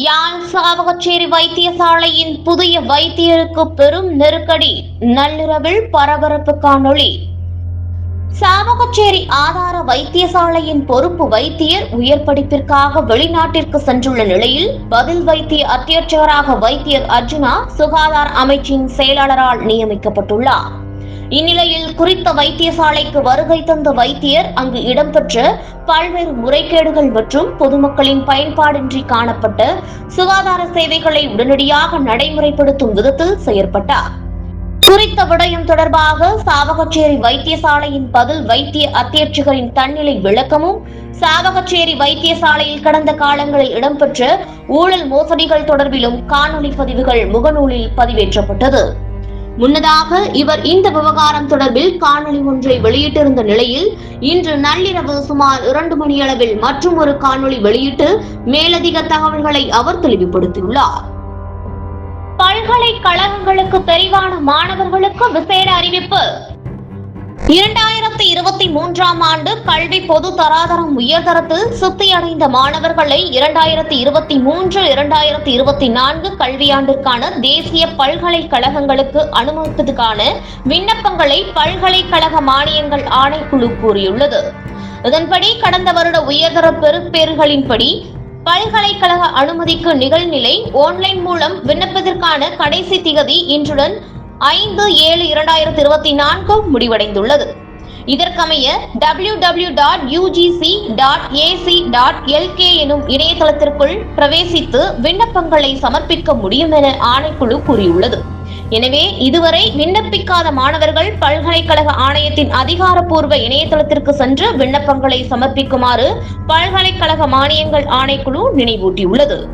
யாழ் சாவகச்சேரி வைத்தியசாலையின் புதிய வைத்தியருக்கு பெரும் நெருக்கடி. நள்ளிரவில் பரபரப்பு காணொளி. சாவகச்சேரி ஆதார வைத்தியசாலையின் பொறுப்பு வைத்தியர் உயர் படிப்பிற்காக வெளிநாட்டிற்கு சென்றுள்ள நிலையில் பதில் வைத்திய அத்தியட்சகராக வைத்தியர் அர்ஜுனா சுகாதார அமைச்சின் செயலாளரால் நியமிக்கப்பட்டுள்ளார். இந்நிலையில் குறித்த வைத்தியசாலைக்கு வருகை தந்த வைத்தியர் அங்கு இடம்பெற்ற பல்வேறு முறைகேடுகள் மற்றும் பொதுமக்களின் பயன்பாடின்றி காணப்பட்ட சுகாதார சேவைகளை உடனடியாக நடைமுறைப்படுத்தும் விதத்தில் செயற்பட்டார். குறித்த விடயம் தொடர்பாக சாவகச்சேரி வைத்தியசாலையின் பதில் வைத்திய அத்தியட்சிகரின் தன்னிலை விளக்கமும் சாவகச்சேரி வைத்தியசாலையில் கடந்த காலங்களில் இடம்பெற்ற ஊழல் மோசடிகள் தொடர்பிலும் காணொலி பதிவுகள் முகநூலில் பதிவேற்றப்பட்டது. முன்னதாக இவர் இந்த விவகாரம் தொடர்பில் காணொலி ஒன்றை வெளியிட்டிருந்த நிலையில் இன்று நள்ளிரவு சுமார் இரண்டு மணியளவில் மற்றும் ஒரு காணொளி வெளியிட்டு மேலதிக தகவல்களை அவர் தெளிவுபடுத்தியுள்ளார். பல்கலைக்கழகங்களுக்கு தெரிவான மாணவர்களுக்கு விசேட அறிவிப்பு. இரண்டாயிரத்தி இருபத்தி மூன்றாம் ஆண்டு கல்வி பொது தராதரம் உயர்தரத்தில் சித்தியடைந்த மாணவர்களை இரண்டாயிரத்தி இருபத்தி மூன்று இரண்டாயிரத்தி இருபத்தி நான்கு கல்வியாண்டிற்கான தேசிய பல்கலைக்கழகங்களுக்கு அனுமதிப்பதற்கான விண்ணப்பங்களை பல்கலைக்கழக மானியங்கள் ஆணைக்குழு கூறியுள்ளது. இதன்படி கடந்த வருட உயர்தர பெறுப்பேறுகளின்படி பல்கலைக்கழக அனுமதிக்கு நிகழ்நிலை ஆன்லைன் மூலம் விண்ணப்பதற்கான கடைசி திகதி இன்றுடன் ஐந்து ஏழு இரண்டாயிரத்தி இருபத்தி நான்கு முடிவடைந்துள்ளது. இதற்கமைய W W dot UGC dot AC dot LK எனும் இணையதளத்திற்குள் பிரவேசித்து விண்ணப்பங்களை சமர்ப்பிக்க முடியும் என ஆணைக்குழு கூறியுள்ளது. எனவே இதுவரை விண்ணப்பிக்காத மாணவர்கள் பல்கலைக்கழக ஆணையத்தின் அதிகாரப்பூர்வ இணையதளத்திற்கு சென்று விண்ணப்பங்களை சமர்ப்பிக்குமாறு பல்கலைக்கழக மானியங்கள் ஆணைக்குழு நினைவூட்டியுள்ளது.